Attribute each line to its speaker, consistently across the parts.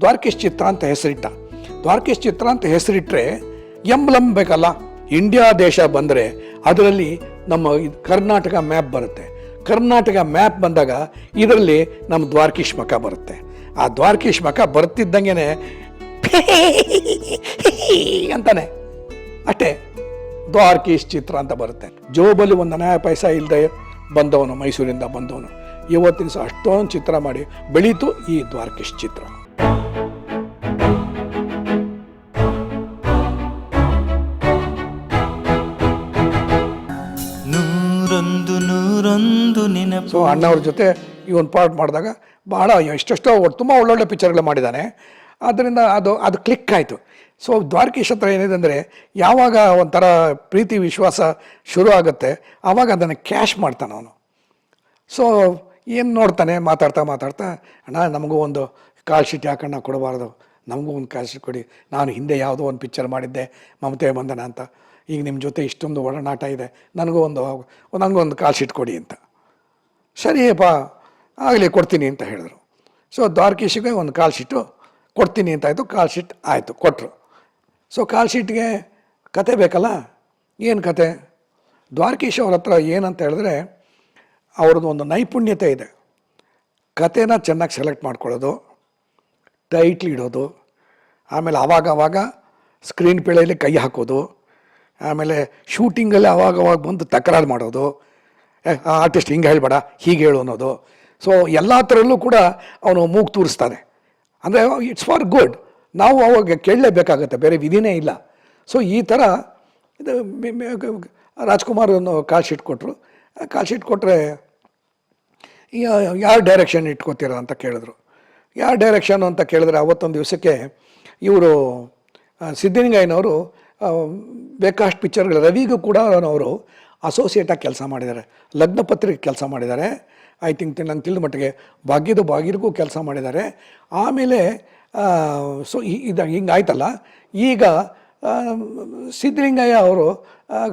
Speaker 1: ದ್ವಾರಕೀಶ್ ಚಿತ್ರ ಅಂತ ಹೆಸರಿಟ್ಟ. ದ್ವಾರಕೇಶ್ ಚಿತ್ರ ಅಂತ ಹೆಸರಿಟ್ಟರೆ ಎಂಬ್ಲಮ್ ಬೇಕಲ್ಲ ಇಂಡಿಯಾ ದೇಶ ಬಂದರೆ ಅದರಲ್ಲಿ ನಮ್ಮ ಕರ್ನಾಟಕ ಮ್ಯಾಪ್ ಬರುತ್ತೆ. ಕರ್ನಾಟಕ ಮ್ಯಾಪ್ ಬಂದಾಗ ಇದರಲ್ಲಿ ನಮ್ಮ ದ್ವಾರಕೀಶ್ ಮಕ ಬರುತ್ತೆ. ಆ ದ್ವಾರಕೀಶ್ ಮಕ ಬರ್ತಿದ್ದಂಗೆ ಅಂತಾನೆ. ಅಷ್ಟೇ, ದ್ವಾರಕೀಶ್ ಚಿತ್ರ ಅಂತ ಬರುತ್ತೆ. ಜೋಬಲ್ಲಿ ಒಂದು ಅನಾಯ ಪೈಸ ಇಲ್ಲದೆ ಬಂದವನು ಮೈಸೂರಿಂದ ಬಂದವನು. ಇವತ್ತಿನ ಸಹ ಅಷ್ಟೊಂದು ಚಿತ್ರ ಮಾಡಿ ಬೆಳೀತು ಈ ದ್ವಾರಕೀಶ್ ಚಿತ್ರ.
Speaker 2: ನೂರೊಂದು ನೆನಪು
Speaker 1: ಸೊ ಅಣ್ಣವ್ರ ಜೊತೆ ಈ ಒಂದು ಪಾರ್ಟ್ ಮಾಡಿದಾಗ ಬಹಳ ಎಷ್ಟೆಷ್ಟೋ ತುಂಬ ಒಳ್ಳೊಳ್ಳೆ ಪಿಕ್ಚರ್ಗಳು ಮಾಡಿದ್ದಾನೆ. ಆದ್ದರಿಂದ ಅದು ಅದು ಕ್ಲಿಕ್ ಆಯಿತು. ಸೊ ದ್ವಾರಕೀಶ್ ಹತ್ರ ಏನಿದೆ ಅಂದರೆ, ಯಾವಾಗ ಒಂಥರ ಪ್ರೀತಿ, ವಿಶ್ವಾಸ ಶುರು ಆಗುತ್ತೆ ಆವಾಗ ಅದನ್ನು ಕ್ಯಾಶ್ ಮಾಡ್ತಾನೆ ಅವನು. ಸೊ ಏನು ನೋಡ್ತಾನೆ? ಮಾತಾಡ್ತಾ ಮಾತಾಡ್ತಾ, ಅಣ್ಣ, ನಮಗೂ ಒಂದು ಕಾಲ್ ಶೀಟ್ ಯಾಕಣ್ಣ ಕೊಡಬಾರ್ದು? ನಮಗೂ ಒಂದು ಕಾಲ್ ಶೀಟ್ ಕೊಡಿ. ನಾನು ಹಿಂದೆ ಯಾವುದೋ ಒಂದು ಪಿಕ್ಚರ್ ಮಾಡಿದ್ದೆ. ಮಮತೆ ಬಂದನ ಅಂತ. ಈಗ ನಿಮ್ಮ ಜೊತೆ ಇಷ್ಟೊಂದು ಒಡನಾಟ ಇದೆ, ನನಗೂ ಒಂದು ನನಗೂ ಒಂದು ಕಾಲ್ ಶೀಟ್ ಕೊಡಿ ಅಂತ. ಸರಿಯಪ್ಪ ಆಗಲಿ ಕೊಡ್ತೀನಿ ಅಂತ ಹೇಳಿದ್ರು. ಸೊ ದ್ವಾರಕೀಶಿಗೆ ಒಂದು ಕಾಲ್ ಶೀಟು ಕೊಡ್ತೀನಿ ಅಂತ ಆಯಿತು ಕಾಲ್ ಶೀಟ್ ಆಯಿತು ಕೊಟ್ಟರು ಸೊ ಕಾಲ್ ಶೀಟ್ಗೆ ಕತೆ ಬೇಕಲ್ಲ? ಏನು ಕತೆ? ದ್ವಾರಕೀಶ್ ಅವ್ರ ಹತ್ರ ಏನಂತ ಹೇಳಿದ್ರೆ, ಅವ್ರದ್ದು ಒಂದು ನೈಪುಣ್ಯತೆ ಇದೆ. ಕತೆನ ಚೆನ್ನಾಗಿ ಸೆಲೆಕ್ಟ್ ಮಾಡ್ಕೊಳ್ಳೋದು ಟೈಟ್ಲಿ ಇಡೋದು, ಆಮೇಲೆ ಆವಾಗ ಆವಾಗ ಸ್ಕ್ರೀನ್ ಪೇಳೆಯಲ್ಲಿ ಕೈ ಹಾಕೋದು ಆಮೇಲೆ ಶೂಟಿಂಗಲ್ಲಿ ಅವಾಗ ಅವಾಗ ಬಂದು ತಕರಾರು ಮಾಡೋದು. ಆರ್ಟಿಸ್ಟ್ ಹಿಂಗೆ ಹೇಳ್ಬೇಡ ಹೀಗೆ ಹೇಳು ಅನ್ನೋದು. ಸೊ ಎಲ್ಲ ಥರಲ್ಲೂ ಕೂಡ ಅವನು ಮೂಗು ತೂರಿಸ್ತಾನೆ. ಅಂದರೆ ಇಟ್ಸ್ ಫಾರ್ ಗುಡ್ ನಾವು ಅವಾಗ ಕೇಳಲೇಬೇಕಾಗತ್ತೆ ಬೇರೆ ವಿಧಿನೇ ಇಲ್ಲ. ಸೊ ಈ ಥರ ಇದು ರಾಜ್ಕುಮಾರ್ ಒಂದು ಕಾಲ್ ಶೀಟ್ ಕೊಟ್ಟರು ಕಾಲ್ ಶೀಟ್ ಕೊಟ್ಟರೆ ಯಾವ ಡೈರೆಕ್ಷನ್ ಇಟ್ಕೋತೀರ ಅಂತ ಕೇಳಿದ್ರು. ಯಾವ ಡೈರೆಕ್ಷನ್ ಅಂತ ಕೇಳಿದ್ರೆ ಅವತ್ತೊಂದು ದಿವಸಕ್ಕೆ ಇವರು ಸಿದ್ಧಲಿಂಗಯ್ಯನವರು ಆ, ಬೇಕಾಷ್ಟು ಪಿಕ್ಚರ್ಗಳು. ರವಿಗೂ ಕೂಡ ಅವರು ಅಸೋಸಿಯೇಟಾಗಿ ಕೆಲಸ ಮಾಡಿದ್ದಾರೆ. ಲಗ್ನ ಪತ್ರಿಕೆ ಕೆಲಸ ಮಾಡಿದ್ದಾರೆ. ಐ ಥಿಂಕ್ ನಂಗೆ ತಿಳಿದ ಮಟ್ಟಿಗೆ ಭಾಗ್ಯದ ಭಾಗ್ಯರಿಗೂ ಕೆಲಸ ಮಾಡಿದ್ದಾರೆ. ಆಮೇಲೆ ಸೊ ಇದು ಹಿಂಗೆ ಆಯ್ತಲ್ಲ, ಈಗ ಸಿದ್ಧಲಿಂಗಯ್ಯ ಅವರು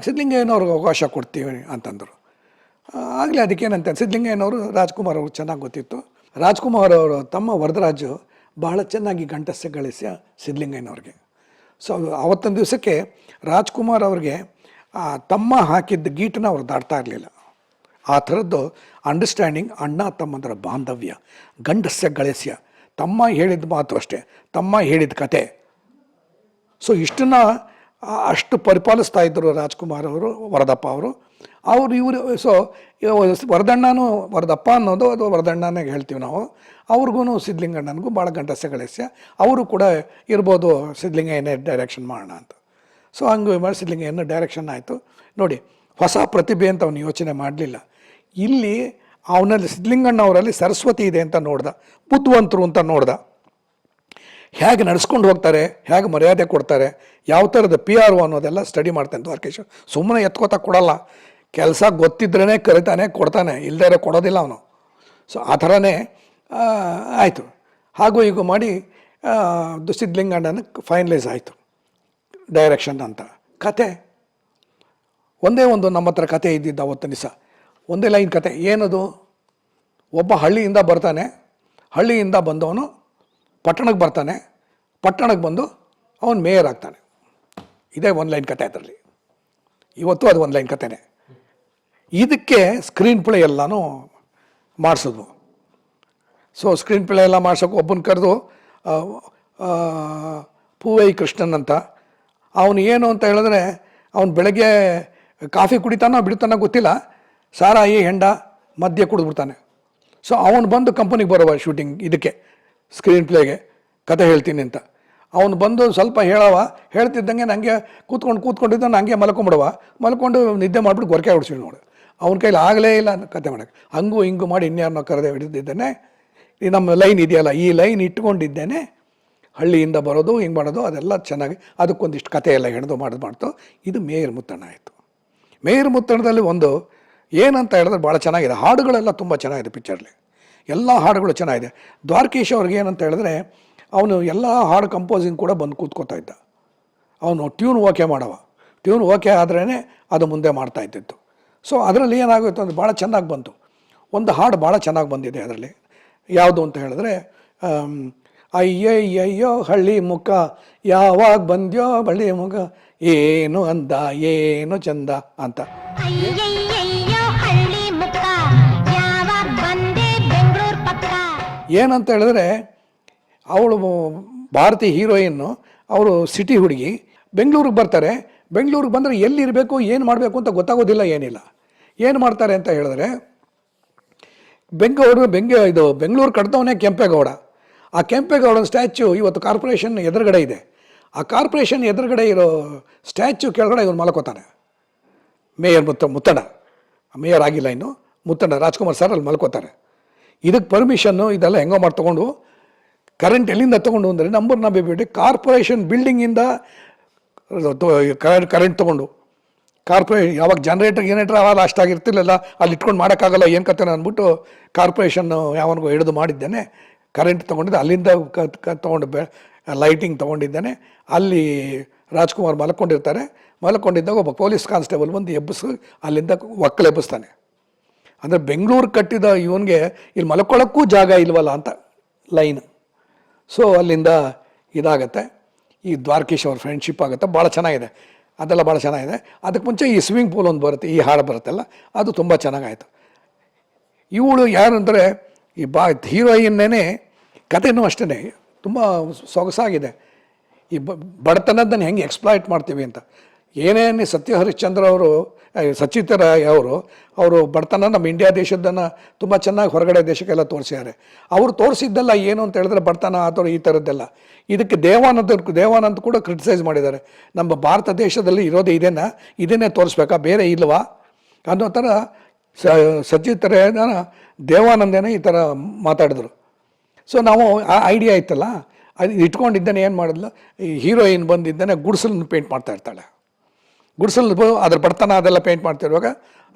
Speaker 1: ಸಿದ್ದಲಿಂಗಯ್ಯನವ್ರಿಗೆ ಅವಕಾಶ ಕೊಡ್ತೀವಿ ಅಂತಂದರು. ಆಗಲಿ ಅದಕ್ಕೇನಂತ ಸಿದ್ಧಲಿಂಗಯ್ಯನವರು ರಾಜ್ಕುಮಾರ್ ಅವರು ಚೆನ್ನಾಗಿ ಗೊತ್ತಿತ್ತು. ರಾಜ್ಕುಮಾರ್ ಅವರು ತಮ್ಮ ವರದರಾಜು ಬಹಳ ಚೆನ್ನಾಗಿ ಗಂಟಸ್ಸೆ ಗಳಿಸಿ ಸಿದ್ಧಲಿಂಗಯ್ಯನವ್ರಿಗೆ. ಸೊ ಅವತ್ತೊಂದು ದಿವಸಕ್ಕೆ ರಾಜ್ಕುಮಾರ್ ಅವ್ರಿಗೆ ತಮ್ಮ ಹಾಕಿದ್ದ ಗೀಟನ್ನ ಅವ್ರು ದಾಟ್ತಾ ಇರಲಿಲ್ಲ. ಆ ಥರದ್ದು ಅಂಡರ್ಸ್ಟ್ಯಾಂಡಿಂಗ್ ಅಣ್ಣ, ತಮ್ಮಂದರ ಬಾಂಧವ್ಯ, ಗಂಡಸ್ಯ, ಗಳಸ್ಯ. ತಮ್ಮ ಹೇಳಿದ ಮಾತು ಅಷ್ಟೇ, ತಮ್ಮ ಹೇಳಿದ ಕತೆ. ಸೊ ಇಷ್ಟನ್ನ ಅಷ್ಟು ಪರಿಪಾಲಿಸ್ತಾ ಇದ್ದರು ರಾಜ್ಕುಮಾರ್ ಅವರು, ವರದಪ್ಪ ಅವರು. ಅವರು ಇವರು, ಸೊ ವರದಣ್ಣನೂ ವರದಪ್ಪ ಅನ್ನೋದು ಅಥವಾ ವರದಣ್ಣನೇ ಹೇಳ್ತೀವಿ ನಾವು. ಅವ್ರಿಗೂ ಸಿದ್ಧಲಿಂಗಣ್ಣನಿಗೂ ಭಾಳ ಗಂಟಸೆ ಗಳಿಸ್ಯ. ಅವರು ಕೂಡ ಇರ್ಬೋದು ಸಿದ್ಧಲಿಂಗಯ್ಯನೇ ಡೈರೆಕ್ಷನ್ ಮಾಡೋಣ ಅಂತ. ಸೊ, ಹಂಗೆ ಮಾಡಿ ಸಿದ್ಧಲಿಂಗಯ್ಯನ ಡೈರೆಕ್ಷನ್ ಆಯಿತು. ನೋಡಿ, ಹೊಸ ಪ್ರತಿಭೆ ಅಂತ ಅವನು ಯೋಚನೆ ಮಾಡಲಿಲ್ಲ. ಇಲ್ಲಿ ಅವನಲ್ಲಿ ಸಿದ್ಧಲಿಂಗಣ್ಣ ಅವರಲ್ಲಿ ಸರಸ್ವತಿ ಇದೆ ಅಂತ ನೋಡ್ದ, ಬುದ್ಧಿವಂತರು ಅಂತ ನೋಡ್ದ. ಹೇಗೆ ನಡೆಸ್ಕೊಂಡು ಹೋಗ್ತಾರೆ, ಹೇಗೆ ಮರ್ಯಾದೆ ಕೊಡ್ತಾರೆ, ಯಾವ ಥರದ ಪಿ ಆರ್ ಅನ್ನೋದೆಲ್ಲ ಸ್ಟಡಿ ಮಾಡ್ತಾನೆ ದ್ವಾರಕೇಶ್. ಸುಮ್ಮನೆ ಎತ್ಕೋತಾ ಕೊಡಲ್ಲ. ಕೆಲಸ ಗೊತ್ತಿದ್ರೇ ಕರಿತಾನೆ, ಕೊಡ್ತಾನೆ ಇಲ್ಲದೇ ಕೊಡೋದಿಲ್ಲ ಅವನು. ಸೊ ಆ ಥರನೇ ಆಯಿತು. ಹಾಗೂ ಹೀಗೂ ಮಾಡಿ ದುಸಿದ್ಲಿಂಗಣ್ಣನ ಫೈನಲೈಸ್ ಆಯಿತು. ಡೈರೆಕ್ಷನ್ ಅಂತ. ಕತೆ. ಒಂದೇ ಒಂದು ನಮ್ಮ ಹತ್ರ ಕತೆ ಇದ್ದಿದ್ದ ಅವತ್ತು ದಿವಸ. ಒಂದೇ ಲೈನ್ ಕತೆ. ಏನದು? ಒಬ್ಬ ಹಳ್ಳಿಯಿಂದ ಬರ್ತಾನೆ. ಹಳ್ಳಿಯಿಂದ ಬಂದವನು ಪಟ್ಟಣಕ್ಕೆ ಬರ್ತಾನೆ. ಪಟ್ಟಣಕ್ಕೆ ಬಂದು ಅವನು ಮೇಯರ್ ಆಗ್ತಾನೆ. ಇದೇ ಒಂದು ಲೈನ್ ಕತೆ ಅದರಲ್ಲಿ. ಇವತ್ತು ಅದು ಒಂದು ಲೈನ್ ಕತೆನೇ. ಇದಕ್ಕೆ ಸ್ಕ್ರೀನ್ ಪ್ಲೇ ಎಲ್ಲನೂ ಮಾಡಿಸಿದ್ವು ಸೊ ಸ್ಕ್ರೀನ್ ಪ್ಲೇ ಎಲ್ಲ ಮಾಡ್ಸೋಕೆ ಒಬ್ಬನ ಕರೆದು ಪೂವೈ ಕೃಷ್ಣನ್ ಅಂತ, ಅವನು ಏನು ಅಂತ ಹೇಳಿದ್ರೆ, ಅವನು ಬೆಳಗ್ಗೆ ಕಾಫಿ ಕುಡಿತಾನೋ ಬಿಡ್ತಾನೋ ಗೊತ್ತಿಲ್ಲ, ಸಾರಾಯಿ ಹೆಂಡ ಮಧ್ಯೆ ಕುಡಿದ್ಬಿಡ್ತಾನೆ ಸೊ ಅವನು ಬಂದು ಕಂಪನಿಗೆ ಬರುವ ಶೂಟಿಂಗ್ ಇದಕ್ಕೆ ಸ್ಕ್ರೀನ್ ಪ್ಲೇಗೆ ಕತೆ ಹೇಳ್ತೀನಿ ಅಂತ. ಅವನು ಬಂದು ಸ್ವಲ್ಪ ಹೇಳವ, ಹೇಳ್ತಿದ್ದಂಗೆ ನನಗೆ ಕೂತ್ಕೊಂಡು ಕೂತ್ಕೊಂಡಿದ್ದ ನನಗೆ ಮಲ್ಕೊಂಬಿಡವ. ಮಲ್ಕೊಂಡು ನಿದ್ದೆ ಮಾಡಿಬಿಟ್ಟು ಗೊರಕೆ ಹೊಡ್ಸಿ ನೋಡು. ಅವನ ಕೈಲಿ ಆಗಲೇ ಇಲ್ಲ ಕತೆ ಮಾಡೋಕ್ಕೆ. ಹಂಗೂ ಹಿಂಗೂ ಮಾಡಿ ಇನ್ಯಾರನ್ನೋ ಕರೆದೇ ಹಿಡಿದಿದ್ದೇನೆ. ಈ ನಮ್ಮ ಲೈನ್ ಇದೆಯಲ್ಲ, ಈ ಲೈನ್ ಇಟ್ಕೊಂಡಿದ್ದೇನೆ. ಹಳ್ಳಿಯಿಂದ ಬರೋದು, ಹಿಂಗೆ ಮಾಡೋದು, ಅದೆಲ್ಲ ಚೆನ್ನಾಗಿ, ಅದಕ್ಕೊಂದಿಷ್ಟು ಕತೆ ಎಲ್ಲ ಹೆಣೆದು ಮಾಡೋದು ಮಾಡ್ತು. ಇದು ಮೇಯರ್ ಮುತ್ತಣ್ಣ ಆಯಿತು. ಮೇಯರ್ ಮುತ್ತಣ್ಣದಲ್ಲಿ ಒಂದು ಏನಂತ ಹೇಳಿದ್ರೆ ಭಾಳ ಚೆನ್ನಾಗಿದೆ. ಹಾಡುಗಳೆಲ್ಲ ತುಂಬ ಚೆನ್ನಾಗಿದೆ ಪಿಕ್ಚರ್ಲಿ. ಎಲ್ಲ ಹಾಡುಗಳು ಚೆನ್ನಾಗಿದೆ. ದ್ವಾರಕೀಶ್ ಅವ್ರಿಗೆ ಏನಂತ ಹೇಳಿದ್ರೆ, ಅವನು ಎಲ್ಲ ಹಾಡು ಕಂಪೋಸಿಂಗ್ ಕೂಡ ಬಂದು ಕೂತ್ಕೋತಾ ಇದ್ದ. ಅವನು ಟ್ಯೂನ್ ಓಕೆ ಮಾಡವ. ಟ್ಯೂನ್ ಓಕೆ ಆದ್ರೇ ಅದು ಮುಂದೆ ಮಾಡ್ತಾ ಇದ್ದಿತ್ತು ಸೊ ಅದರಲ್ಲಿ ಏನಾಗುತ್ತೆ ಅಂದರೆ ಭಾಳ ಚೆನ್ನಾಗಿ ಬಂತು. ಒಂದು ಹಾಡು ಭಾಳ ಚೆನ್ನಾಗಿ ಬಂದಿದೆ ಅದರಲ್ಲಿ. ಯಾವುದು ಅಂತ ಹೇಳಿದ್ರೆ ಅಯ್ಯೋ ಅಯ್ಯಯ್ಯಯ್ಯೋ ಹಳ್ಳಿ ಮುಖ ಯಾವಾಗ ಬಂದ್ಯೋ ಹಳ್ಳಿ ಮುಖ ಏನು ಅಂದ ಏನು ಚಂದ ಅಂತ. ಏನಂತ ಹೇಳಿದ್ರೆ ಅವಳು ಭಾರತೀಯ ಹೀರೋಯಿನ್ನು ಅವರು ಸಿಟಿ ಹುಡುಗಿ ಬೆಂಗಳೂರಿಗೆ ಬರ್ತಾರೆ. ಬೆಂಗಳೂರಿಗೆ ಬಂದರೆ ಎಲ್ಲಿರಬೇಕು, ಏನು ಮಾಡಬೇಕು ಅಂತ ಗೊತ್ತಾಗೋದಿಲ್ಲ ಏನಿಲ್ಲ. ಏನು ಮಾಡ್ತಾರೆ ಅಂತ ಹೇಳಿದ್ರೆ, ಬೆಂಗಳೂರು ಬೆಂಗ ಇದು ಬೆಂಗಳೂರು ಕಟ್ಟದವನೇ ಕೆಂಪೇಗೌಡ. ಆ ಕೆಂಪೇಗೌಡನ ಸ್ಟ್ಯಾಚ್ಯೂ ಇವತ್ತು ಕಾರ್ಪೊರೇಷನ್ ಎದುರುಗಡೆ ಇದೆ. ಆ ಕಾರ್ಪೊರೇಷನ್ ಎದುರುಗಡೆ ಇರೋ ಸ್ಟ್ಯಾಚ್ಯೂ ಕೆಳಗಡೆ ಇವನು ಮಲ್ಕೋತಾನೆ ಮೇಯರ್ ಮುತ್ತ, ಮುತ್ತಣ್ಣ. ಮೇಯರ್ ಆಗಿಲ್ಲ ಇನ್ನು. ಮುತ್ತಣ್ಣ ರಾಜ್ಕುಮಾರ್ ಸರ್ ಅಲ್ಲಿ ಮಲ್ಕೋತಾರೆ. ಇದಕ್ಕೆ ಪರ್ಮಿಷನ್ನು ಇದೆಲ್ಲ ಹೆಂಗೋ ಮಾಡಿ ತೊಗೊಂಡು ಕರೆಂಟ್ ಎಲ್ಲಿಂದ ತೊಗೊಂಡು ಅಂದರೆ, ನಂಬರ್ ನಂಬಿಬಿಟ್ಟು ಕಾರ್ಪೊರೇಷನ್ ಬಿಲ್ಡಿಂಗಿಂದ ಕರೆಂಟ್ ತೊಗೊಂಡು. ಕಾರ್ಪೊರೇ ಯಾವಾಗ ಜನ್ರೇಟರ್ ಗಿನೇಟರ್ ಅವಾಗ ಅಷ್ಟಾಗಿರ್ತಿರ್ಲಿಲ್ಲ ಅಲ್ಲಿ ಇಟ್ಕೊಂಡು ಮಾಡೋಕ್ಕಾಗಲ್ಲ, ಏನು ಕತೆ ಅಂದ್ಬಿಟ್ಟು ಕಾರ್ಪೊರೇಷನ್ನು ಯಾವನಿಗೂ ಹಿಡಿದು ಮಾಡಿದ್ದೇನೆ. ಕರೆಂಟ್ ತೊಗೊಂಡಿದ್ದೆ. ಅಲ್ಲಿಂದ ತೊಗೊಂಡು ಬೆ ಲೈಟಿಂಗ್ ತೊಗೊಂಡಿದ್ದೇನೆ. ಅಲ್ಲಿ ರಾಜ್ಕುಮಾರ್ ಮಲ್ಕೊಂಡಿರ್ತಾರೆ. ಮಲ್ಕೊಂಡಿದ್ದಾಗ ಒಬ್ಬ ಪೊಲೀಸ್ ಕಾನ್ಸ್ಟೇಬಲ್ ಬಂದು ಎಬ್ಬಿಸಿ ಅಲ್ಲಿಂದ ಒಕ್ಕಲು ಎಬ್ಬಿಸ್ತಾನೆ. ಅಂದರೆ ಬೆಂಗಳೂರು ಕಟ್ಟಿದ ಇವನಿಗೆ ಇಲ್ಲಿ ಮಲ್ಕೊಳ್ಳೋಕ್ಕೂ ಜಾಗ ಇಲ್ವಲ್ಲ ಅಂತ ಲೈನ್ ಸೊ ಅಲ್ಲಿಂದ ಇದಾಗತ್ತೆ. ಈ ದ್ವಾರಕೀಶ್ ಅವ್ರ ಫ್ರೆಂಡ್ಶಿಪ್ ಆಗುತ್ತೆ. ಭಾಳ ಚೆನ್ನಾಗಿದೆ. ಅದೆಲ್ಲ ಭಾಳ ಚೆನ್ನಾಗಿದೆ. ಅದಕ್ಕೆ ಮುಂಚೆ ಈ ಸ್ವಿಮ್ಮಿಂಗ್ ಪೂಲ್ ಒಂದು ಬರುತ್ತೆ, ಈ ಹಾಡು ಬರುತ್ತಲ್ಲ, ಅದು ತುಂಬ ಚೆನ್ನಾಗಾಯಿತು. ಇವಳು ಯಾರು ಅಂದರೆ ಈ ಬಾ ಹೀರೋಯಿನ್ನೇ ಕಥೆನೂ ಅಷ್ಟೇ ತುಂಬ ಸೊಗಸಾಗಿದೆ. ಈ ಬಡತನದನ್ನು ಹೆಂಗೆ ಎಕ್ಸ್ಪ್ಲಾಯ್ಟ್ ಮಾಡ್ತೀವಿ ಅಂತ. ಏನೇನು ಸತ್ಯ ಹರಿಶ್ಚಂದ್ರ ಅವರು ಸಚಿತ್ರ ಅವರು ಅವರು ಬಡತನ ನಮ್ಮ ಇಂಡಿಯಾ ದೇಶದ್ದನ್ನು ತುಂಬ ಚೆನ್ನಾಗಿ ಹೊರಗಡೆ ದೇಶಕ್ಕೆಲ್ಲ ತೋರಿಸಿದ್ದಾರೆ ಅವರು ತೋರಿಸಿದ್ದೆಲ್ಲ ಏನು ಅಂತ ಹೇಳಿದ್ರೆ ಬಡತನ ಅಥವಾ ಈ ಥರದ್ದೆಲ್ಲ. ಇದಕ್ಕೆ ದೇವಾನಂದ, ದೇವಾನಂದ್ ಕೂಡ ಕ್ರಿಟಿಸೈಸ್ ಮಾಡಿದ್ದಾರೆ. ನಮ್ಮ ಭಾರತ ದೇಶದಲ್ಲಿ ಇರೋದು ಇದೇನ? ಇದನ್ನೇ ತೋರಿಸ್ಬೇಕಾ? ಬೇರೆ ಇಲ್ವಾ? ಅನ್ನೋ ಥರ ಸ ಸಚಿತ್ರನ ದೇವಾನಂದನೇ ಈ ಥರ ಮಾತಾಡಿದ್ರು. ಸೊ ನಾವು ಆ ಐಡಿಯಾ ಇತ್ತಲ್ಲ? ಅದು ಇಟ್ಕೊಂಡಿದ್ದಾನೆ ಏನು ಮಾಡಿದ್ಲು? ಈ ಹೀರೋಯಿನ್ ಬಂದಿದ್ದಾನೆ ಗುಡ್ಸಲನ್ನು ಪೇಂಟ್ ಮಾಡ್ತಾ ಇರ್ತಾಳೆ. ಗುಡಿಸಲು ಅದ್ರ ಬಡತನ ಅದೆಲ್ಲ ಪೇಂಟ್ ಮಾಡ್ತಿರುವಾಗ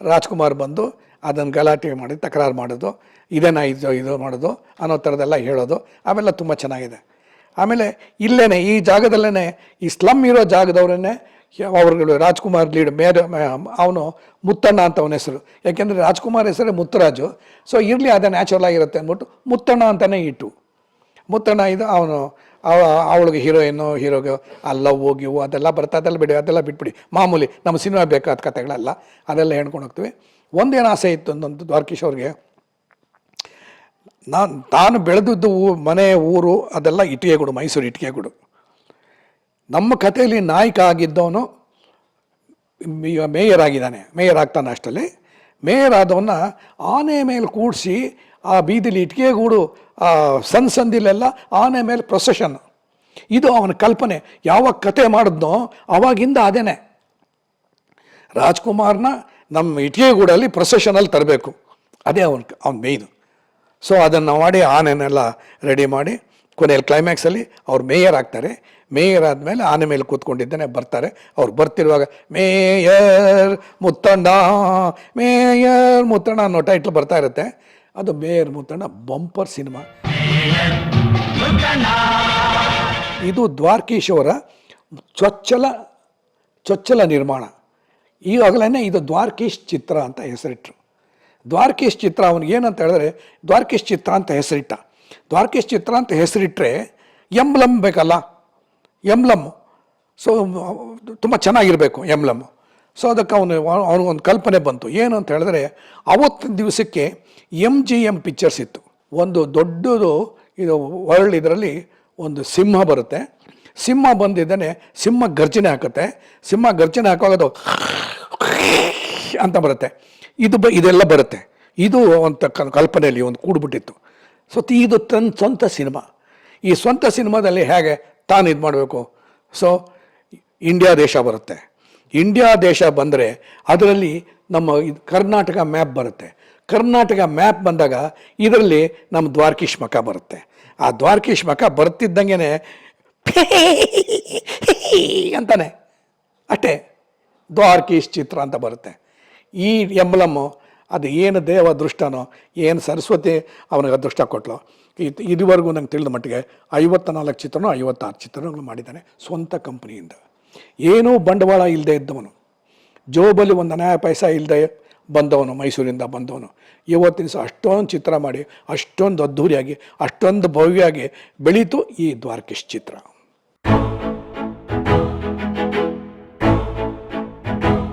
Speaker 1: ರಾಜ್ಕುಮಾರ್ ಬಂದು ಅದನ್ನು ಗಲಾಟೆ ಮಾಡಿ ತಕರಾರು ಮಾಡೋದು ಇದೇನಾ ಇದು ಇದು ಮಾಡೋದು ಅನ್ನೋ ಥರದೆಲ್ಲ ಹೇಳೋದು, ಅವೆಲ್ಲ ತುಂಬ ಚೆನ್ನಾಗಿದೆ. ಆಮೇಲೆ ಇಲ್ಲೇ ಈ ಜಾಗದಲ್ಲೇ ಈ ಸ್ಲಮ್ ಇರೋ ಜಾಗದವರನ್ನೇ ಅವ್ರುಗಳು ರಾಜ್ಕುಮಾರ್ ಲೀಡ್ ಮೇರ್ ಅವನು ಮುತ್ತಣ್ಣ ಅಂತ ಅವನ ಹೆಸರು. ಯಾಕೆಂದರೆ ರಾಜ್ಕುಮಾರ್ ಹೆಸರೇ ಮುತ್ತರಾಜು. ಸೊ ಇರಲಿ ಅದೇ ನ್ಯಾಚುರಲ್ ಆಗಿರುತ್ತೆ ಅಂದ್ಬಿಟ್ಟು ಮುತ್ತಣ್ಣ ಅಂತಲೇ ಇಟ್ಟು. ಮುತ್ತಣ್ಣ ಇದು ಅವನು ಅವ ಅವಳಿಗೆ ಹೀರೋಯಿನ್ನು ಹೀರೋಗೆ ಆ ಲವ್ ಗಿವು ಅದೆಲ್ಲ ಬರ್ತಾ ಅದೆಲ್ಲ ಬಿಡಿ, ಅದೆಲ್ಲ ಬಿಟ್ಬಿಡಿ. ಮಾಮೂಲಿ ನಮ್ಮ ಸಿನಿಮಾ ಬೇಕಾದ ಕಥೆಗಳೆಲ್ಲ, ಅದೆಲ್ಲ ಹೇಳ್ಕೊಂಡು ಹೋಗ್ತೀವಿ. ಒಂದೇನು ಆಸೆ ಇತ್ತು ಒಂದೊಂದು ದ್ವಾರಕೀಶ್ ಅವ್ರಿಗೆ, ನಾನು ತಾನು ಬೆಳೆದಿದ್ದು ಮನೆ, ಊರು, ಅದೆಲ್ಲ ಇಟ್ಟಿಗೆಗುಡು ಮೈಸೂರು ಇಟ್ಟಿಗೆಗುಡು ನಮ್ಮ ಕಥೆಯಲ್ಲಿ ನಾಯಕ ಆಗಿದ್ದವನು ಮೇಯರ್ ಆಗಿದ್ದಾನೆ. ಮೇಯರ್ ಆಗ್ತಾನೆ ಅಷ್ಟರಲ್ಲಿ. ಮೇಯರ್ ಆದವನ್ನ ಆನೆ ಮೇಲೆ ಕೂಡಿಸಿ ಆ ಬೀದಿಲಿ ಇಟ್ಕೆಗೂಡು ಆ ಸಣ್ಣ ಸಂದಿಲೆಲ್ಲ ಆನೆ ಮೇಲೆ ಪ್ರೊಸೆಷನ್ ಇದು ಅವನ ಕಲ್ಪನೆ. ಯಾವಾಗ ಕತೆ ಮಾಡಿದ್ನೋ ಅವಾಗಿಂದ ಅದೇನೆ. ರಾಜ್ಕುಮಾರ್ನ ನಮ್ಮ ಇಟ್ಕೆಗೂಡಲ್ಲಿ ಪ್ರೊಸೆಷನಲ್ಲಿ ತರಬೇಕು. ಅದೇ ಅವನ ಅವ್ನ ಮೇಯ್ದು ಸೊ ಅದನ್ನು ಮಾಡಿ ಆನೆನೆಲ್ಲ ರೆಡಿ ಮಾಡಿ, ಕೊನೆಯಲ್ಲಿ ಕ್ಲೈಮ್ಯಾಕ್ಸಲ್ಲಿ ಅವ್ರು ಮೇಯರ್ ಆಗ್ತಾರೆ. ಮೇಯರ್ ಆದಮೇಲೆ ಆನೆ ಮೇಲೆ ಕೂತ್ಕೊಂಡಿದ್ದಾನೆ, ಬರ್ತಾರೆ. ಅವ್ರು ಬರ್ತಿರುವಾಗ, ಮೇಯರ್ ಮುತ್ತಣ್ಣ ಮೇಯರ್ ಮುತ್ತಣ್ಣ ಅನ್ನೋ ಟೈಟ್ಲ್ ಬರ್ತಾ ಇರುತ್ತೆ. ಅದು ಮೇಯರ್ ಮುತ್ತಣ್ಣ ಬಂಪರ್ ಸಿನಿಮಾ. ಇದು ದ್ವಾರಕೀಶ್ ಅವರ ಚೊಚ್ಚಲ ಚೊಚ್ಚಲ ನಿರ್ಮಾಣ. ಈಗಾಗಲೇ ಇದು ದ್ವಾರಕೀಶ್ ಚಿತ್ರ ಅಂತ ಹೆಸರಿಟ್ರು. ದ್ವಾರಕೀಶ್ ಚಿತ್ರ ಅವನಿಗೆ ಏನಂತ ಹೇಳಿದ್ರೆ, ದ್ವಾರಕೀಶ್ ಚಿತ್ರ ಅಂತ ಹೆಸರಿಟ್ಟ. ದ್ವಾರಕೀಶ್ ಚಿತ್ರ ಅಂತ ಹೆಸರಿಟ್ಟರೆ ಎಂಬ್ಲಮ್ ಬೇಕಲ್ಲ? ಎಂಬ್ಲಮ್. ಸೊ ತುಂಬ ಚೆನ್ನಾಗಿರಬೇಕು ಎಂಬ್ಲಮ್. ಸೊ ಅದಕ್ಕೆ ಅವನು ಅವನಿಗೊಂದು ಕಲ್ಪನೆ ಬಂತು. ಏನು ಅಂತ ಹೇಳಿದ್ರೆ ಅವತ್ತಿನ ದಿವಸಕ್ಕೆ ಎಂ ಜಿ ಎಂ ಪಿಕ್ಚರ್ಸ್ ಇತ್ತು. ಒಂದು ದೊಡ್ಡದು ಇದು ವರ್ಲ್ಡ್ ಇದರಲ್ಲಿ ಒಂದು ಸಿಂಹ ಬರುತ್ತೆ. ಸಿಂಹ ಬಂದಿದ್ದಾನೆ ಸಿಂಹ ಗರ್ಜನೆ ಹಾಕುತ್ತೆ. ಸಿಂಹ ಗರ್ಜನೆ ಹಾಕೋದು ಅಂತ ಬರುತ್ತೆ. ಇದು ಬ, ಇದೆಲ್ಲ ಬರುತ್ತೆ. ಇದು ಅಂತ ಕಲ್ಪನೆಯಲ್ಲಿ ಒಂದು ಕೂಡ್ಬಿಟ್ಟಿತ್ತು. ಸೊ ಇದು ತನ್ನ ಸ್ವಂತ ಸಿನಿಮಾ. ಈ ಸ್ವಂತ ಸಿನಿಮಾದಲ್ಲಿ ಹೇಗೆ ತಾನು ಇದು ಮಾಡಬೇಕು ಸೊ, ಇಂಡಿಯಾ ದೇಶ ಬರುತ್ತೆ. ಇಂಡಿಯಾ ದೇಶ ಬಂದರೆ ಅದರಲ್ಲಿ ನಮ್ಮ ಕರ್ನಾಟಕ ಮ್ಯಾಪ್ ಬರುತ್ತೆ. ಕರ್ನಾಟಕ ಮ್ಯಾಪ್ ಬಂದಾಗ ಇದರಲ್ಲಿ ನಮ್ಮ ದ್ವಾರಕೀಶ್ ಮಖ ಬರುತ್ತೆ. ಆ ದ್ವಾರಕೀಶ್ ಮಖ ಬರ್ತಿದ್ದಂಗೆ ಅಂತಾನೆ. ಅಷ್ಟೇ ದ್ವಾರಕೀಶ್ ಚಿತ್ರ ಅಂತ ಬರುತ್ತೆ. ಈ ಎಂಬ್ಲಮ್ಮು ಅದು ಏನು ದೇವ ಅದೃಷ್ಟನೋ ಏನು ಸರಸ್ವತಿ ಅವನಿಗೆ ಅದೃಷ್ಟ ಇದು ಇದುವರೆಗೂ ನಂಗೆ ತಿಳಿದ ಮಟ್ಟಿಗೆ ಐವತ್ತ ನಾಲ್ಕು ಚಿತ್ರನೋ ಐವತ್ತಾರು ಚಿತ್ರಗಳು ಮಾಡಿದ್ದಾನೆ ಸ್ವಂತ ಕಂಪ್ನಿಯಿಂದ. ಏನೂ ಬಂಡವಾಳ ಇಲ್ಲದೆ ಇದ್ದವನು. ಜೋಬಲ್ಲಿ ಒಂದು ಅನಾಯ ಪೈಸ ಇಲ್ಲದೆ ಬಂದವನು, ಮೈಸೂರಿಂದ ಬಂದವನು. ಇವತ್ತಿನ ಸಹ ಅಷ್ಟೊಂದು ಚಿತ್ರ ಮಾಡಿ, ಅಷ್ಟೊಂದು ಅದ್ಧೂರಿಯಾಗಿ, ಅಷ್ಟೊಂದು ಭವ್ಯವಾಗಿ ಬೆಳೀತು ಈ ದ್ವಾರಕೀಶ್ ಚಿತ್ರ.